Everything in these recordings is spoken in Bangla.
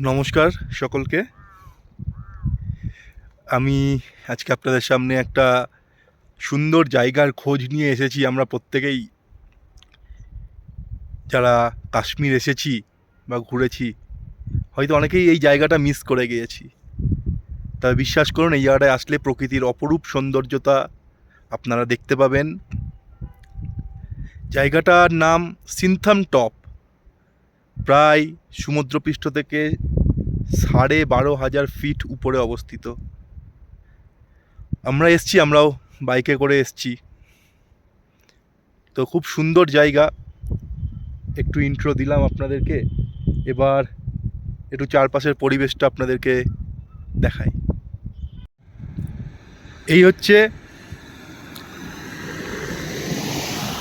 নমস্কার সকলকে। আমি আজকে আপনাদের সামনে একটা সুন্দর জায়গার খোঁজ নিয়ে এসেছি। আমরা প্রত্যেকেই যারা কাশ্মীর এসেছি বা ঘুরেছি, হয়তো অনেকেই এই জায়গাটা মিস করে গিয়েছি। তবে বিশ্বাস করুন, এই জায়গাটায় আসলে প্রকৃতির অপরূপ সৌন্দর্যতা আপনারা দেখতে পাবেন। জায়গাটার নাম সিনথাম টপ। প্রায় সমুদ্রপৃষ্ঠ থেকে সাড়ে বারো হাজার ফিট উপরে অবস্থিত। আমরা এসছি, আমরাও বাইকে করে এসছি। তো খুব সুন্দর জায়গা। একটু ইন্ট্রো দিলাম আপনাদেরকে। এবার একটু চারপাশের পরিবেশটা আপনাদেরকে দেখাই। এই হচ্ছে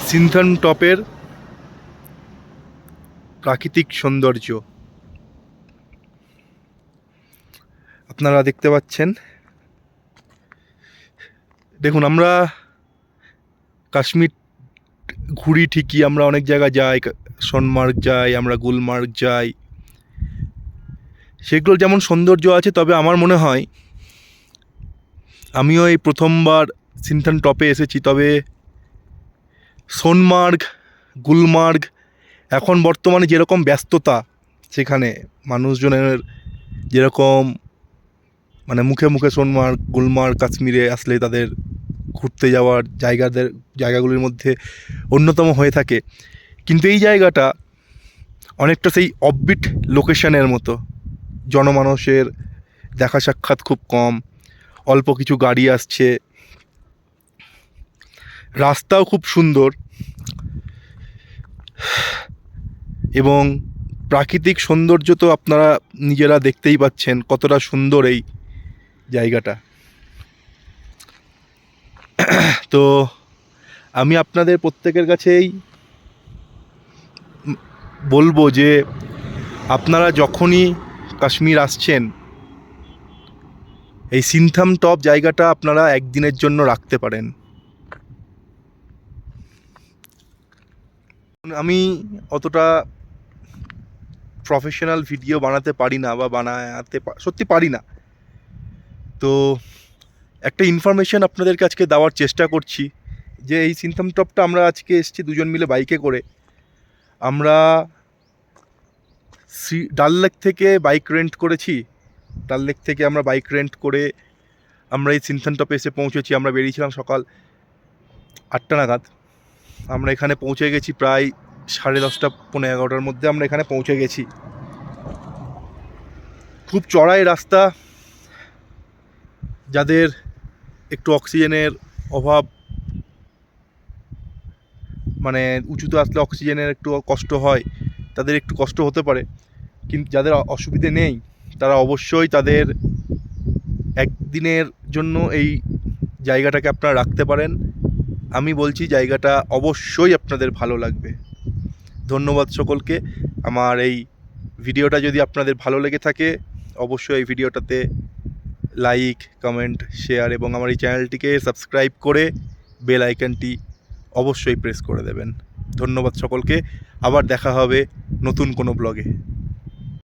সিনথন টপের প্রাকৃতিক সৌন্দর্য। আপনারা দেখতে পাচ্ছেন। দেখুন, আমরা কাশ্মীর ঘুরি ঠিকই, আমরা অনেক জায়গা যাই, সোনমার্গ যাই, আমরা গুলমার্গ যাই। সেগুলোর যেমন সৌন্দর্য আছে, তবে আমার মনে হয় আমিও এই প্রথমবার সিনথান টপে এসেছি, তবে সোনমার্গ, গুলমার্গ এখন বর্তমানে যেরকম ব্যস্ততা সেখানে মানুষজনের যেরকম মানে মুখে মুখে সোনমার্গ, গুলমার্গ, কাশ্মীরে আসলে তাদের ঘুরতে যাওয়ার জায়গাদের, জায়গাগুলির মধ্যে অন্যতম হয়ে থাকে। কিন্তু এই জায়গাটা অনেকটা সেই অববিট লোকেশনের মতো। জনমানুষের দেখা সাক্ষাৎ খুব কম, অল্প কিছু গাড়ি আসছে। রাস্তাও খুব সুন্দর। এবং প্রাকৃতিক সৌন্দর্য তো আপনারা নিজেরা দেখতেই পাচ্ছেন, কতটা সুন্দর এই জায়গাটা। তো আমি আপনাদের প্রত্যেকের কাছেই বলব যে আপনারা যখনই কাশ্মীর আসছেন, এই সিনথাম টপ জায়গাটা আপনারা একদিনের জন্য রাখতে পারেন। আমি অতটা প্রফেশনাল ভিডিও বানাতে পারি না বা বানাতে সত্যি পারি না। তো একটা ইনফরমেশন আপনাদেরকে আজকে দেওয়ার চেষ্টা করছি যে এই সিনথাম টপটা আমরা আজকে এসেছি দুজন মিলে বাইকে করে। আমরা শ্রী ডাল লেক থেকে বাইক রেন্ট করেছি। ডাল লেক থেকে আমরা বাইক রেন্ট করে আমরা এই সিনথান টপে এসে পৌঁছেছি। আমরা বেরিয়েছিলাম সকাল আটটা নাগাদ। আমরা এখানে পৌঁছে গেছি প্রায় সাড়ে দশটা পনেরো এগারোটার মধ্যে আমরা এখানে পৌঁছে গেছি। খুব চড়াই রাস্তা। যাদের একটু অক্সিজেনের অভাব মানে উঁচুতে আসলে অক্সিজেনের একটু কষ্ট হয়, তাদের একটু কষ্ট হতে পারে। কিন্তু যাদের অসুবিধে নেই, তারা অবশ্যই তাদের একদিনের জন্য এই জায়গাটাকে আপনারা রাখতে পারেন। আমি বলছি জায়গাটা অবশ্যই আপনাদের ভালো লাগবে। ধন্যবাদ সকলকে। আমার এই ভিডিওটা যদি আপনাদের ভালো লেগে থাকে, অবশ্যই এই ভিডিওটাতে লাইক, কমেন্ট, শেয়ার এবং আমার এই চ্যানেলটিকে সাবস্ক্রাইব করে বেল আইকনটি অবশ্যই প্রেস করে দেবেন। ধন্যবাদ সকলকে। আবার দেখা হবে নতুন কোনো ব্লগে।